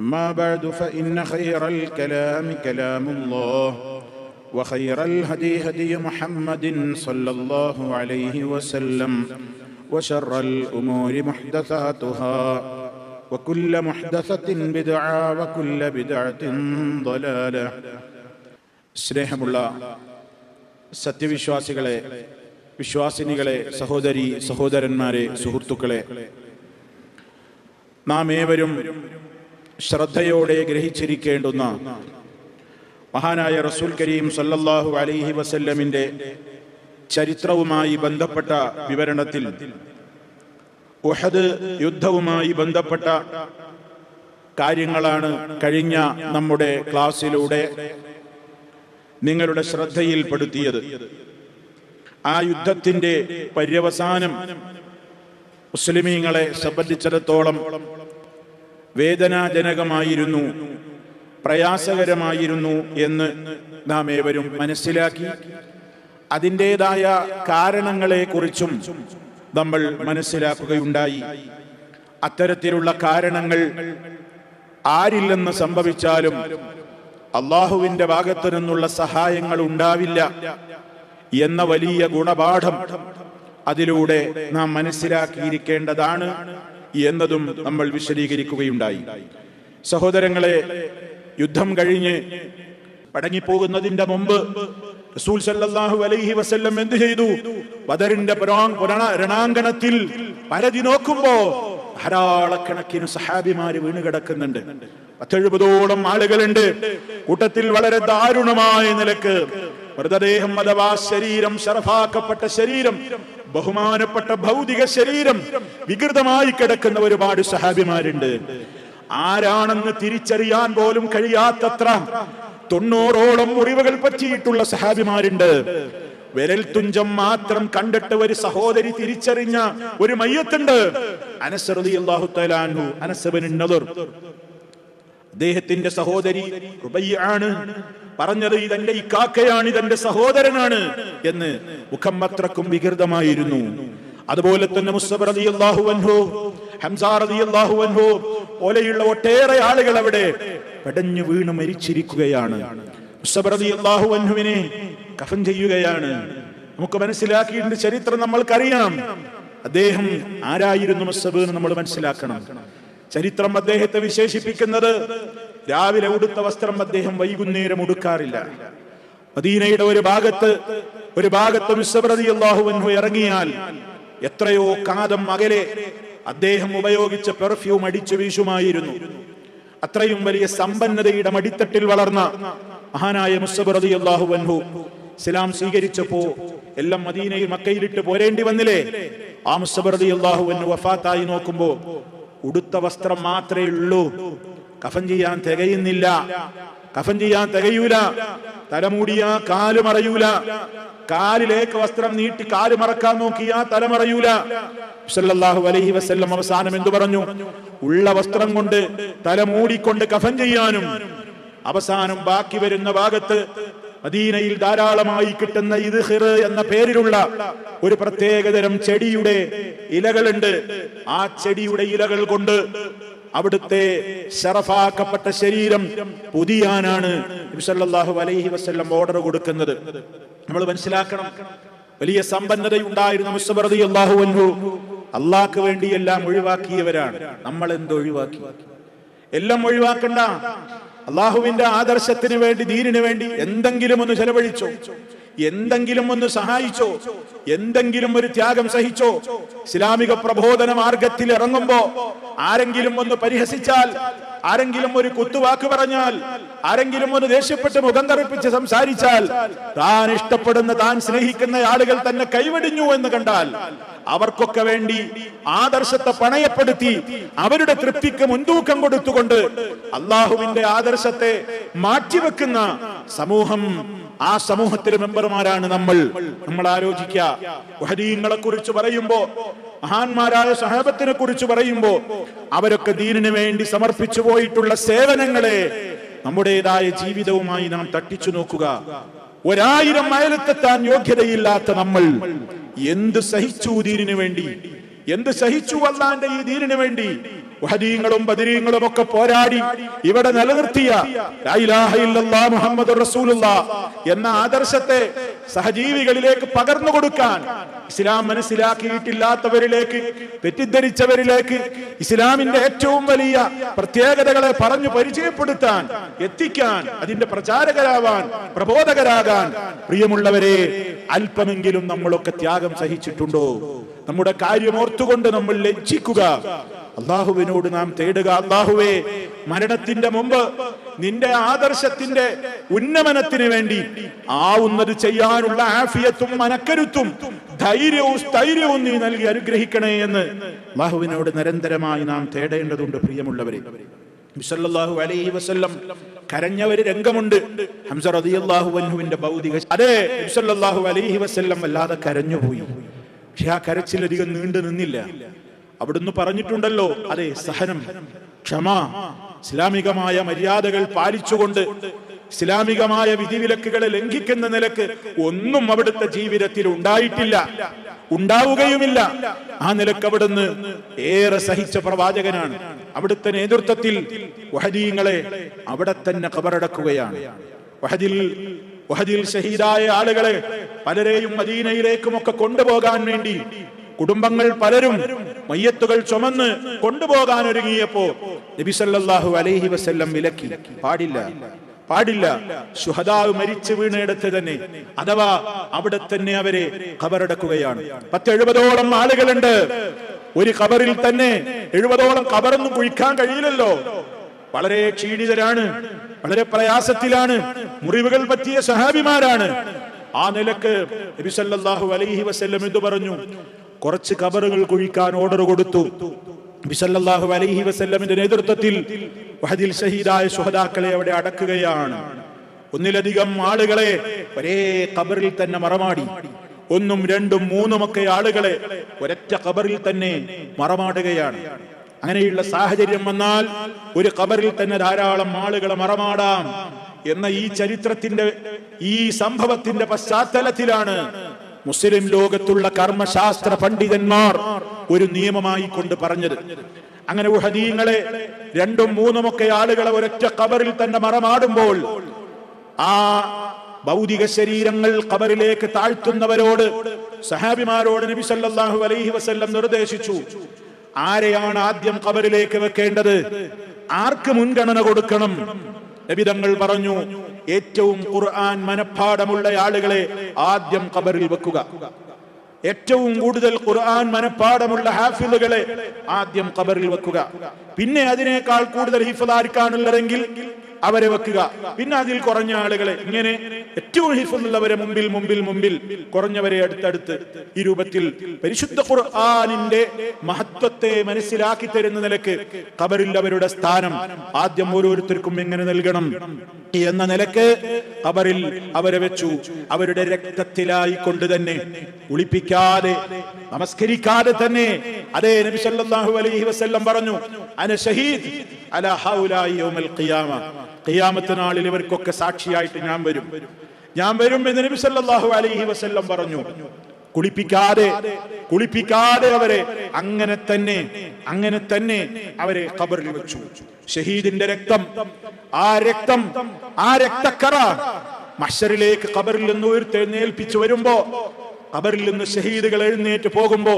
أما بعد فإن خير الكلام كلام الله وخير الهدي هدي محمد صلى الله عليه وسلم وشر الأمور محدثاتها وكل محدثة بدعة وكل بدعة ضلالة സ്നേഹമുള്ള സത്യവിശ്വാസികളെ വിശ്വാസിനികളെ സഹോദരി സഹോദരന്മാരെ സുഹൃത്തുക്കളെ നാം ഏവരും ശ്രദ്ധയോടെ ഗ്രഹിച്ചിരിക്കേണ്ടുന്ന മഹാനായ റസൂൽ കരീം സല്ലല്ലാഹു അലൈഹി വസല്ലമിന്റെ ചരിത്രവുമായി ബന്ധപ്പെട്ട വിവരണത്തിൽ ഉഹദ് യുദ്ധവുമായി ബന്ധപ്പെട്ട കാര്യങ്ങളാണ് കഴിഞ്ഞ നമ്മുടെ ക്ലാസ്സിലൂടെ നിങ്ങളുടെ ശ്രദ്ധയിൽപ്പെടുത്തിയത്. ആ യുദ്ധത്തിന്റെ പര്യവസാനം മുസ്ലിമീങ്ങളെ സംബന്ധിച്ചിടത്തോളം വേദനാജനകമായിരുന്നു. പ്രയാസകരമായിരുന്നു എന്ന് നാം ഏവരും മനസ്സിലാക്കി. അതിന്റെതായ കാരണങ്ങളെക്കുറിച്ചും നമ്മൾ മനസ്സിലാക്കുകയുണ്ടായി. അത്തരത്തിലുള്ള കാരണങ്ങൾ ആരില്ലെന്ന് സംഭവിച്ചാലും അള്ളാഹുവിന്റെ ഭാഗത്തു നിന്നുള്ള സഹായങ്ങൾ ഉണ്ടാവില്ല എന്ന വലിയ ഗുണപാഠം അതിലൂടെ നാം മനസ്സിലാക്കിയിരിക്കേണ്ടതാണ്. എന്നതും നമ്മൾ വിശദീകരിക്കുകയുണ്ടായി. സഹോദരങ്ങളെ യുദ്ധം കഴിഞ്ഞ് പടങ്ങിപ്പോകുന്നതിന്റെ മുമ്പ് റസൂൽ സല്ലല്ലാഹു അലൈഹി വസല്ലം എന്ത് ചെയ്തു? ബദറിന്റെ രണാങ്കണത്തിൽ പരതി നോക്കുമ്പോ ധാരാളക്കണക്കിന് സഹാബിമാര് വീണ് കിടക്കുന്നുണ്ട് പത്തെഴുപതോളം ആളുകളുണ്ട്. കൂട്ടത്തിൽ വളരെ ദാരുണമായ നിലയ്ക്ക് മൃതദേഹം അഥവാ ശരീരം ശരഫാക്കപ്പെട്ട ശരീരം ബഹുമാനപ്പെട്ട ഭൗതിക ശരീരം വികൃതമായി കിടക്കുന്ന ഒരുപാട് സഹാബിമാരുണ്ട്. ആരാണെന്ന് തിരിച്ചറിയാൻ പോലും കഴിയാത്തത്ര തൊണ്ണൂറോളം മുറിവുകൾ പറ്റിയിട്ടുള്ള സഹാബിമാരുണ്ട്. വിരൽ തുഞ്ചം മാത്രം കണ്ടിട്ട് ഒരു സഹോദരി തിരിച്ചറിഞ്ഞ ഒരു മയ്യത്തുണ്ട്. തലാൻഹു അനസബിൻ നദർ. അദ്ദേഹത്തിന്റെ സഹോദരി റുബയ്യാണ് പറഞ്ഞത് ഇതെന്റെ ഇക്കാക്കയാണ് ഇതെന്റെ സഹോദരനാണ് എന്ന് മുഖം അത്രക്കും വികൃതമായിരുന്നു. അതുപോലെ തന്നെ മുസ്തബർ അലി അള്ളാഹു അൻഹു ഹംസാർ അലി അള്ളാഹു അൻഹു പോലെയുള്ള ഒട്ടേറെ ആളുകൾ അവിടെ പെടഞ്ഞു വീണ് മരിച്ചിരിക്കുകയാണ്. മുസ്തബർ അലി അള്ളാഹു അൻഹുവിനെ കഫൻ ചെയ്യുകയാണ്. നമുക്ക് മനസ്സിലാക്കിയിട്ടുണ്ട് ചരിത്രം നമ്മൾക്കറിയാം. അദ്ദേഹം ആരായിരുന്നു മുസ്തബ് എന്ന് നമ്മൾ മനസ്സിലാക്കണം. ചരിത്രം അദ്ദേഹത്തെ വിശേഷിപ്പിക്കുന്നത് രാവിലെ ഉടുത്ത വസ്ത്രം അദ്ദേഹം വൈകുന്നേരം ഉടുക്കാറില്ല. മദീനയുടെ ഒരു ഭാഗത്ത് ഒരു ഭാഗത്ത് അള്ളാഹുവൻഹു ഇറങ്ങിയാൽ എത്രയോ കാതം അകലെ അദ്ദേഹം ഉപയോഗിച്ച പെർഫ്യൂം അടിച്ചു വീശുമായിരുന്നു. അത്രയും വലിയ സമ്പന്നതയുടെ മടിത്തട്ടിൽ വളർന്ന മഹാനായ മുസ്സബ്രതി അള്ളാഹുവൻഹു ഇസ്ലാം സ്വീകരിച്ചപ്പോ എല്ലാം മദീനയിൽ മക്കയിലിട്ട് പോരേണ്ടി വന്നില്ലേ? ആ മുസ്സബ്രതി അള്ളാഹുവൻഹു വഫാത്തായി നോക്കുമ്പോ ഉടുത്ത വസ്ത്രം മാത്രമേ ഉള്ളൂ. കഫൻ ചെയ്യാൻ തികയുന്നില്ല. കഫൻ ചെയ്യാൻ തികയൂല. തലമൂടിയ കാൽ മറയൂല. കാലിലേക്ക് വസ്ത്രം നീട്ടി കാൽ മറക്കാൻ നോക്കിയാ തലമറയൂല സല്ലല്ലാഹു അലൈഹി വസല്ലം അവസാനം എന്തു പറഞ്ഞു? ഉള്ള വസ്ത്രം കൊണ്ട് തലമൂടിക്കൊണ്ട് കഫൻ ചെയ്യാനും. അവസാനം ബാക്കി വരുന്ന ഭാഗത്ത് മദീനയിൽ ധാരാളമായി കിട്ടുന്ന ഇദ്ഹിർ എന്ന പേരിലുള്ള ഒരു പ്രത്യേകതരം ചെടിയുടെ ഇലകളുണ്ട്. ആ ചെടിയുടെ ഇലകൾ കൊണ്ട് അവിടുത്തെ ശറഫാക്കപ്പെട്ട ശരീരം പുതിയാനാണ് നബി സല്ലല്ലാഹു അലൈഹി വസ്ല്ലം ഓർഡർ കൊടുക്കുന്നത്. നമ്മൾ മനസ്സിലാക്കണം വലിയ സമ്പന്നതയുണ്ടായിരുന്ന മുസ്ബറതി അള്ളാഹു അൻഹു അള്ളാഹ്ക്ക് വേണ്ടി എല്ലാം ഒഴിവാക്കിയവരാണ്. നമ്മൾ എന്ത് ഒഴിവാക്കി? എല്ലാം ഒഴിവാക്കണ്ട. അള്ളാഹുവിന്റെ ആദർശത്തിന് വേണ്ടി ധീരിന് വേണ്ടി എന്തെങ്കിലും ഒന്ന് ചെലവഴിച്ചോ? എന്തെങ്കിലും ഒന്ന് സഹായിച്ചോ? എന്തെങ്കിലും ഒരു ത്യാഗം സഹിച്ചോ? ഇസ്ലാമിക പ്രബോധന മാർഗത്തിൽ ഇറങ്ങുമ്പോ ആരെങ്കിലും ഒന്ന് പരിഹസിച്ചാൽ ആരെങ്കിലും ഒരു കുത്തുവാക്ക് പറഞ്ഞാൽ ആരെങ്കിലും ഒന്ന് ദേഷ്യപ്പെട്ട് മുഖം കറുപ്പിച്ച് സംസാരിച്ചാൽ താൻ ഇഷ്ടപ്പെടുന്ന താൻ സ്നേഹിക്കുന്ന ആളുകൾ തന്നെ കൈവടിഞ്ഞു എന്ന് കണ്ടാൽ അവർക്കൊക്കെ വേണ്ടി ആദർശത്തെ പണയപ്പെടുത്തി അവരുടെ തൃപ്തിക്ക് മുൻതൂക്കം കൊടുത്തുകൊണ്ട് അള്ളാഹുവിന്റെ ആദർശത്തെ മാറ്റിവെക്കുന്ന സമൂഹം ആ സമൂഹത്തിലെ മെമ്പർമാരാണ് നമ്മൾ. നമ്മൾ ആലോചിക്കുക. കുറിച്ച് പറയുമ്പോ മഹാന്മാരായ സഹാബത്തിനെ കുറിച്ച് പറയുമ്പോ അവരൊക്കെ ദീനിന് വേണ്ടി സമർപ്പിച്ചു പോയിട്ടുള്ള സേവനങ്ങളെ നമ്മുടേതായ ജീവിതവുമായി നാം തട്ടിച്ചു നോക്കുക. ഒരായിരം മയലത്തെത്താൻ യോഗ്യതയില്ലാത്ത നമ്മൾ. എന്ത് സഹിച്ചു ദീനിനു വേണ്ടി? എന്ത് സഹിച്ചു അള്ളാന്റെ ഈ ദീനിനു വേണ്ടി? വഹദീങ്ങളും ബദരീങ്ങളും ഒക്കെ പോരാടി ഇവിടെ നിലനിർത്തിയ മുഹമ്മദുർ റസൂലുള്ള എന്ന ആദർശത്തെ സഹജീവികളിലേക്ക് പകർന്നു കൊടുക്കാൻ ഇസ്ലാം മനസ്സിലാക്കിയിട്ടില്ലാത്തവരിലേക്ക് തെറ്റിദ്ധരിച്ചവരിലേക്ക് ഇസ്ലാമിന്റെ ഏറ്റവും വലിയ പ്രത്യേകതകളെ പറഞ്ഞു പരിചയപ്പെടുത്താൻ എത്തിക്കാൻ അതിന്റെ പ്രചാരകരാവാൻ പ്രബോധകരാകാൻ പ്രിയമുള്ളവരെ അല്പമെങ്കിലും നമ്മളൊക്കെ ത്യാഗം സഹിച്ചിട്ടുണ്ടോ? നമ്മുടെ കാര്യം ഓർത്തുകൊണ്ട് നമ്മൾ ലജ്ജിക്കുക. അള്ളാഹുവിനോട് നാം തേടുക. അള്ളാഹുവേ മരണത്തിന്റെ മുമ്പ് നിന്റെ ആദർശത്തിന്റെ ഉന്നമനത്തിന് വേണ്ടി ആവുന്നത് ചെയ്യാനുള്ള ആഫിയത്തും മനക്കരുത്തും ധൈര്യവും സ്ഥൈര്യവും നീ നൽകി അനുഗ്രഹിക്കണേ എന്ന് അള്ളാഹുവിനോട് നിരന്തരമായി നാം തേടേണ്ടതുണ്ട് പ്രിയമുള്ളവരെ. ബിസല്ലല്ലാഹു അലൈഹി വസല്ലം കരഞ്ഞ ഒരു രംഗമുണ്ട്. ഹംസ അൻഹുവിന്റെ ഭൗതിക അതെ അലൈഹി വസല്ലം വല്ലാതെ കരഞ്ഞുപോയി. പക്ഷെ ആ കരച്ചിലധികം നീണ്ടു നിന്നില്ല അവിടുന്ന് പറഞ്ഞിട്ടുണ്ടല്ലോ. അതെ സഹനം. ക്ഷമ. ഇസ്ലാമികമായ മര്യാദകൾ പാലിച്ചുകൊണ്ട് ഇസ്ലാമികമായ വിധിവിലക്കുകളെ ലംഘിക്കുന്ന നിലയ്ക്ക് ഒന്നും അവിടുത്തെ ജീവിതത്തിൽ ഉണ്ടായിട്ടില്ല. ഉണ്ടാവുകയുമില്ല. ആ നിലയ്ക്ക് അവിടുന്ന് ഏറെ സഹിച്ച പ്രവാചകനാണ്. അവിടുത്തെ നേതൃത്വത്തിൽ വഹദീങ്ങളെ അവിടെ തന്നെ കബറടക്കുകയാണ്. വഹദിൽ വഹദിൽ ഷഹീദായ ആളുകളെ പലരെയും മദീനയിലേക്കുമൊക്കെ കൊണ്ടുപോകാൻ വേണ്ടി കുടുംബങ്ങൾ പലരും മയ്യത്തുകൾ ചുമന്ന് കൊണ്ടുപോകാൻ ഒരുങ്ങിയപ്പോ നബിസല്ലാഹു അലൈഹി വസ്ല്ലം വിലക്കി. പാടില്ല. പാടില്ല. ശുഹദാവ് മരിച്ചു വീണയിടത്ത് തന്നെ അഥവാ അവിടെ തന്നെ അവരെ ഖബറടക്കുകയാണ് പത്തെഴുപതോളം ആളുകളുണ്ട്. ഒരു ഖബറിൽ തന്നെ എഴുപതോളം ഖബറൊന്നും കുഴിക്കാൻ കഴിയില്ലല്ലോ. വളരെ ക്ഷീണിതരാണ്. വളരെ പ്രയാസത്തിലാണ്. മുറിവുകൾ പറ്റിയ സഹാബിമാരാണ്. ആ നിലയ്ക്ക് നബി സല്ലല്ലാഹു അലൈഹി വസ്ല്ലം ഇത് പറഞ്ഞു? കുറച്ച് കബറുകൾ കുഴിക്കാൻ ഓർഡർ കൊടുത്തു. ബിസല്ലാഹു അലഹി വസല്ലമിന്റെ നേതൃത്വത്തിൽ വഹദിൽ ഷഹീദായ സുഹദാക്കളെ അവിടെ അടക്കുകയാണ്. ഒന്നിലധികം ആളുകളെ ഒരേ കബറിൽ തന്നെ മറമാടി. ഒന്നും രണ്ടും മൂന്നുമൊക്കെ ആളുകളെ ഒരറ്റ കബറിൽ തന്നെ മറമാടുകയാണ്. അങ്ങനെയുള്ള സാഹചര്യം വന്നാൽ ഒരു കബറിൽ തന്നെ ധാരാളം ആളുകളെ മറമാടാം എന്ന ഈ ചരിത്രത്തിന്റെ ഈ സംഭവത്തിന്റെ പശ്ചാത്തലത്തിലാണ് മുസ്ലിം ലോകത്തുള്ള കർമ്മശാസ്ത്ര പണ്ഡിതന്മാർ ഒരു നിയമമായി കൊണ്ട് പറഞ്ഞത്. അങ്ങനെ ഉഹദീങ്ങളെ രണ്ടും മൂന്നുമൊക്കെ ആളുകളെ ഒരൊറ്റ കബറിൽ തന്നെ മറമാടുമ്പോൾ ആ ഭൗതിക ശരീരങ്ങൾ കബറിലേക്ക് താഴ്ത്തുന്നവരോട് സഹാബിമാരോട് നബി സല്ലല്ലാഹു അലൈഹി വസ്ല്ലം നിർദ്ദേശിച്ചു ആരെയാണ് ആദ്യം കബറിലേക്ക് വെക്കേണ്ടത്? ആർക്ക് മുൻഗണന കൊടുക്കണം? നബിതങ്ങൾ പറഞ്ഞു ഏറ്റവും ഖുർആൻ മനഃപ്പാടമുള്ള ആളുകളെ ആദ്യം കബറിൽ വെക്കുക. ഏറ്റവും കൂടുതൽ ഖുർആൻ മനഃപ്പാടമുള്ള ഹാഫിളുകളെ ആദ്യം കബറിൽ വെക്കുക. പിന്നെ അതിനേക്കാൾ കൂടുതൽ ഹിഫദാർക്കാണുള്ളതെങ്കിൽ അവരെ വെക്കുക. പിന്നെ അതിൽ കുറഞ്ഞ ആളുകളെ ഇങ്ങനെ ഏറ്റവും ഹിഫുള്ളവരെ മുമ്പിൽ മുമ്പിൽ മുമ്പിൽ കുറഞ്ഞവരെ അടുത്തടുത്ത് ഈ രൂപത്തിൽ പരിശുദ്ധ ഖുർആാനിന്റെ മഹത്വത്തെ മനസ്സിലാക്കി തരുന്ന നിലയ്ക്ക് കബറിൽ അവരുടെ സ്ഥാനം ആദ്യം ഓരോരുത്തർക്കും എങ്ങനെ നൽകണം? എന്ന നിലയ്ക്ക് അവരിൽ അവരെ വെച്ചു. അവരുടെ രക്തത്തിലായി കൊണ്ട് തന്നെ കുളിപ്പിക്കാതെ നമസ്കരിക്കാതെ തന്നെ അതേ നബി സല്ലല്ലാഹു അലൈഹി വസല്ലം പറഞ്ഞു അന ഷഹീദ് അല ഹൗലായി യൗമൽ ഖിയാമ. ഖിയാമത്ത് നാളിൽ ഇവർക്കൊക്കെ സാക്ഷിയായിട്ട് ഞാൻ വരും. ഞാൻ വരും എന്ന് നബി സല്ലല്ലാഹു അലൈഹി വസല്ലം പറഞ്ഞു. കുളിപ്പിക്കാതെ കുളിപ്പിക്കാതെ അവരെ അങ്ങനെ തന്നെ അങ്ങനെ തന്നെ അവരെ ഖബറിൽ വെച്ചു. ഷഹീദിന്റെ രക്തം ആ രക്തം ആ രക്തക്കറ മഷറിലേക്ക് ഖബറിൽ നിന്ന് ഉയർത്തെഴുന്നേൽപ്പിച്ചു വരുമ്പോ ഖബറിൽ നിന്ന് ഷഹീദുകൾ എഴുന്നേറ്റ് പോകുമ്പോ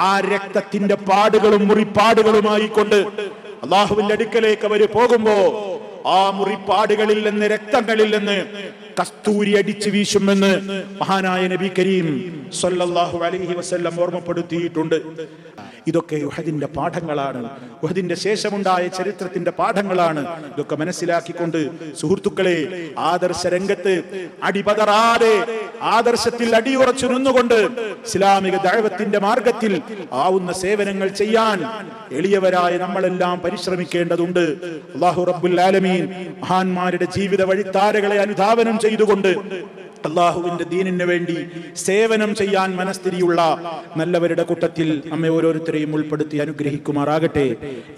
ആ രക്തത്തിന്റെ പാടുകളും മുറിപ്പാടുകളുമായി കൊണ്ട് അള്ളാഹുവിന്റെ അടുക്കലേക്ക് അവർ പോകുമ്പോ ആ മുറിപ്പാടുകളിൽ നിന്ന് രക്തങ്ങളിൽ നിന്ന് കസ്തൂരി അടിച്ചു വീശുമെന്ന് മഹാനായ നബി കരീം സല്ലാഹു അലഹി വസല്ലം ഓർമ്മപ്പെടുത്തിയിട്ടുണ്ട്. ഇതൊക്കെ ഉഹദിന്റെ പാഠങ്ങളാണ്. ഉഹദിന്റെ ശേഷമുണ്ടായ ചരിത്രത്തിന്റെ പാഠങ്ങളാണ്. ഇതൊക്കെ മനസ്സിലാക്കിക്കൊണ്ട് സുഹൃത്തുക്കളെ ആദർശ രംഗത്ത് അടിപതറാതെ ആദർശത്തിൽ അടിയുറച്ചു നിന്നുകൊണ്ട് ഇസ്ലാമിക ദൈവത്തിന്റെ മാർഗത്തിൽ ആവുന്ന സേവനങ്ങൾ ചെയ്യാൻ എളിയവരായ നമ്മളെല്ലാം പരിശ്രമിക്കേണ്ടതുണ്ട്. അള്ളാഹു റബ്ബുൽ ആലമീൻ മഹാന്മാരുടെ ജീവിത വഴിത്താരകളെ അനുധാവനം ചെയ്തുകൊണ്ട് അള്ളാഹുവിന്റെ ദീനിന് വേണ്ടി സേവനം ചെയ്യാൻ മനസ്ഥിതിയുള്ള നല്ലവരുടെ കൂട്ടത്തിൽ നമ്മെ ഓരോരുത്തരെയും ഉൾപ്പെടുത്തി അനുഗ്രഹിക്കുമാറാകട്ടെ.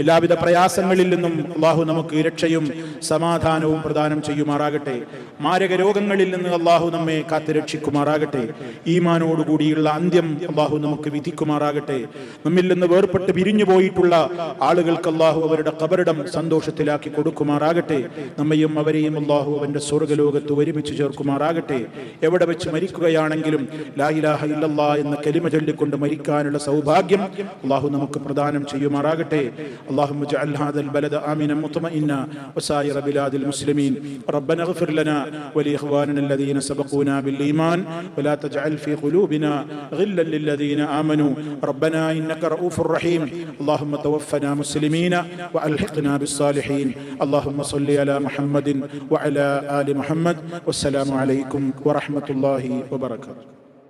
എല്ലാവിധ പ്രയാസങ്ങളിൽ നിന്നും അള്ളാഹു നമുക്ക് രക്ഷയും സമാധാനവും പ്രദാനം ചെയ്യുമാറാകട്ടെ. മാരക രോഗങ്ങളിൽ നിന്ന് അള്ളാഹു നമ്മെ കാത്തുരക്ഷിക്കുമാറാകട്ടെ. ഈമാനോടുകൂടിയുള്ള അന്ത്യം അള്ളാഹു നമുക്ക് വിധിക്കുമാറാകട്ടെ. നമ്മിൽ നിന്ന് വേർപെട്ട് പിരിഞ്ഞു പോയിട്ടുള്ള ആളുകൾക്ക് അള്ളാഹു അവരുടെ കബറിടം സന്തോഷത്തിലാക്കി കൊടുക്കുമാറാകട്ടെ. നമ്മയും അവരെയും അള്ളാഹു അവന്റെ സ്വർഗലോകത്ത് ഒരുമിച്ച് ചേർക്കുമാറാകട്ടെ. എവിടെ വെച്ച് മരിക്കുകയാണെങ്കിലും ലായിലാഹ ഇല്ലല്ലാ എന്ന കലിമ ചൊല്ലിക്കൊണ്ട് മരിക്കാനുള്ള സൗഭാഗ്യം അള്ളാഹു നമുക്ക് പ്രദാനം ചെയ്യുമാറാകട്ടെ اللهم اجعل هذا البلد آمنا مطمئنا وسائر بلاد المسلمين ربنا اغفر لنا ولإخواننا الذين سبقونا بالإيمان ولا تجعل في قلوبنا غلا للذين آمنوا ربنا إنك رؤوف رحيم اللهم توفنا مسلمين وألحقنا بالصالحين اللهم صل على محمد وعلى آل محمد والسلام عليكم ورحمة الله وبركاته.